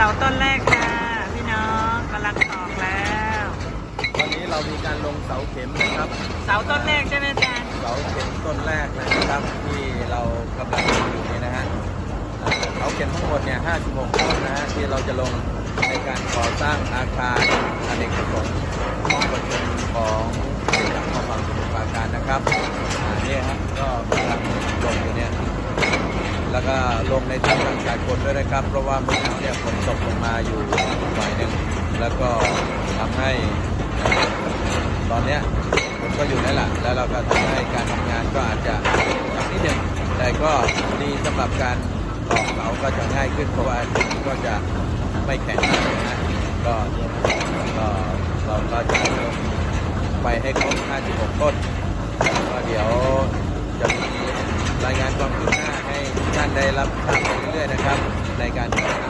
สาต้นแรกค่ะพี่น้องกำลังตอกแล้ว วันนี้เรามีการลงเสาเข็มนะครับ เสาต้นแรกใช่ไหมอาจารย์เสาเข็มต้นแรกเลยนะครับที่เรากำลังลงอยู่นี่นะฮะอ่าเสาเข็มทั้งหมดเนี่ย56ต้นนะฮะที่เราจะลงในการก่อสร้างอาคารอเนกประสงค์ห้องประชุมของเขตจังหวัดสมุทรปราการนะครับอ่าเนี่ยฮะก็กำลังลงอยู่เนี่ย แล้ว ก็ลงในทางทางสากลด้วยนะครับ เพราะว่าเมื่อกี้เนี่ยฝนตกลงมาอยู่หน่อยหนึ่งแล้วก็ทำให้ตอนเนี้ยฝนก็อยู่นั่นแหละแล้วเราก็ทำให้การทำงานก็อาจจะนิดหนึ่งแต่ก็ดีสำหรับการตอกเสาก็จะง่ายขึ้นเพราะว่าดินก็จะไม่แข็งมากนะก็ก็เราก็จะไปให้ครบ 56 ต้นก็เดี๋ยว ได้รับทราบไปเรื่อยๆนะครับ ในการพัฒนาอาคาร